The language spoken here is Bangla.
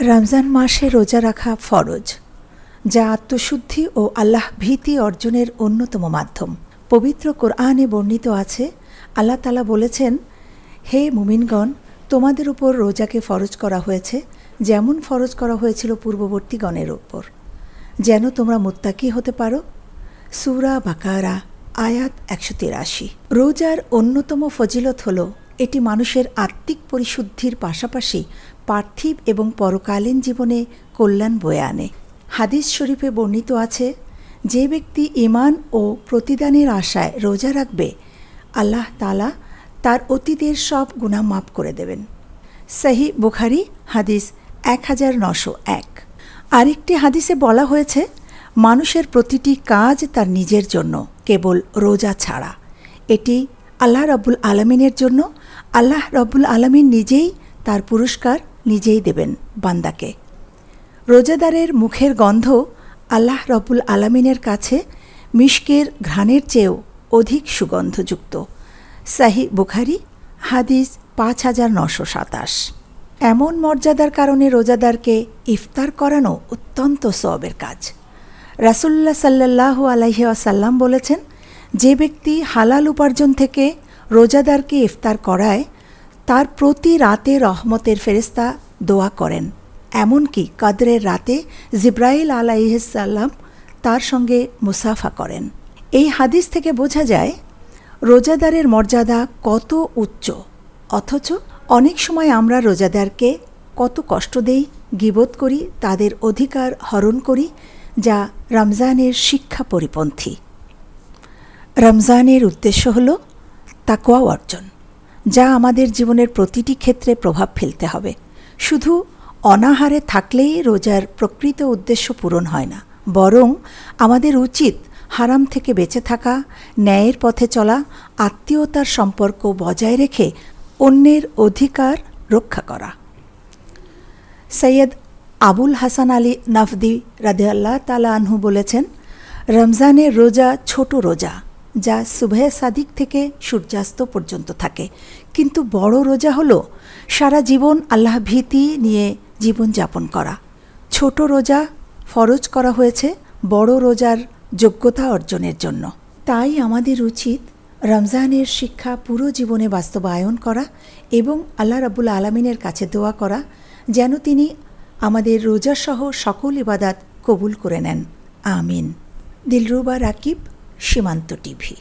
রমজান মাসে রোজা রাখা ফরজ, যা আত্মশুদ্ধি ও আল্লাহ ভীতি অর্জনের অন্যতম মাধ্যম। পবিত্র কোরআনে বর্ণিত আছে, আল্লাহ তালা বলেছেন, হে মুমিনগণ, তোমাদের উপর রোজাকে ফরজ করা হয়েছে, যেমন ফরজ করা হয়েছিল পূর্ববর্তীগণের ওপর যেন তোমরা মুত্তাকি হতে পারো। সুরা বাকারা, আয়াত একশো তিরাশি। রোজার অন্যতম ফজিলত হল এটি মানুষের আত্মিক পরিশুদ্ধির পাশাপাশি পার্থিব এবং পরকালীন জীবনে কল্যাণ বয়ে আনে। হাদিস শরীফে বর্ণিত আছে, যে ব্যক্তি ইমান ও প্রতিদানের আশায় রোজা রাখবে, আল্লাহ তালা তার অতীতের সব গুণা মাফ করে দেবেন। সাহি বুখারি, হাদিস এক হাজার নশো এক। আরেকটি হাদিসে বলা হয়েছে, মানুষের প্রতিটি কাজ তার নিজের জন্য, কেবল রোজা ছাড়া। এটি আল্লাহ রব্বুল আলমিনের জন্য আল্লাহ রব্বুল আলমিন নিজেই তার পুরস্কার নিজেই দেবেন বান্দাকে। রোজাদারের মুখের গন্ধ আল্লাহ রব্বুল আলমিনের কাছে মিশকের ঘ্রাণের চেয়েও অধিক সুগন্ধযুক্ত। সাহি বুখারি, হাদিস পাঁচ হাজার নশো সাতাশ। এমন মর্যাদার কারণে রোজাদারকে ইফতার করানো অত্যন্ত সবের কাজ। রাসুল্লাহ সাল্লাহ আলাইহি আসাল্লাম বলেছেন যে ব্যক্তি হালাল উপার্জন থেকে রোজাদারকে ইফতার করায়, তার প্রতি রাতে রহমতের ফেরেস্তা দোয়া করেন। এমনকি কাদরের রাতে জিব্রাইল আলাইসাল্লাম তার সঙ্গে মুসাফা করেন। এই হাদিস থেকে বোঝা যায়, রোজাদারের মর্যাদা কত উচ্চ, অথচ অনেক সময় আমরা রোজাদারকে কত কষ্ট দেই গিবোধ করি, তাদের অধিকার হরণ করি, যা রমজানের শিক্ষা পরিপন্থী রমজানের উদ্দেশ্য হল তাকোয়া অর্জন, যা আমাদের জীবনের প্রতিটি ক্ষেত্রে প্রভাব ফেলতে হবে। শুধু অনাহারে থাকলেই রোজার প্রকৃত উদ্দেশ্য পূরণ হয় না, বরং আমাদের উচিত হারাম থেকে বেঁচে থাকা, ন্যায়ের পথে চলা, আত্মীয়তার সম্পর্ক বজায় রেখে অন্যের অধিকার রক্ষা করা। সৈয়দ আবুল হাসান আলী নাফদি রাদেআল্লাহ তালা আনহু বলেছেন, রমজানের রোজা ছোট রোজা যা সুবহ সাদিক থেকে সূর্যাস্ত পর্যন্ত থাকে। কিন্তু বড় রোজা হলো সারা জীবন আল্লাহ ভীতি নিয়ে জীবনযাপন করা। ছোট রোজা ফরজ করা হয়েছে বড় রোজার যোগ্যতা অর্জনের জন্য। তাই আমাদের উচিত রমজানের শিক্ষা পুরো জীবনে বাস্তবায়ন করা এবং আল্লাহ রাবুল আলমিনের কাছে দোয়া করা যেন তিনি আমাদের রোজাসহ সকল ইবাদাত কবুল করে নেন। আমিন। দিলরুবা রাকিব সীমান্ত টিভি।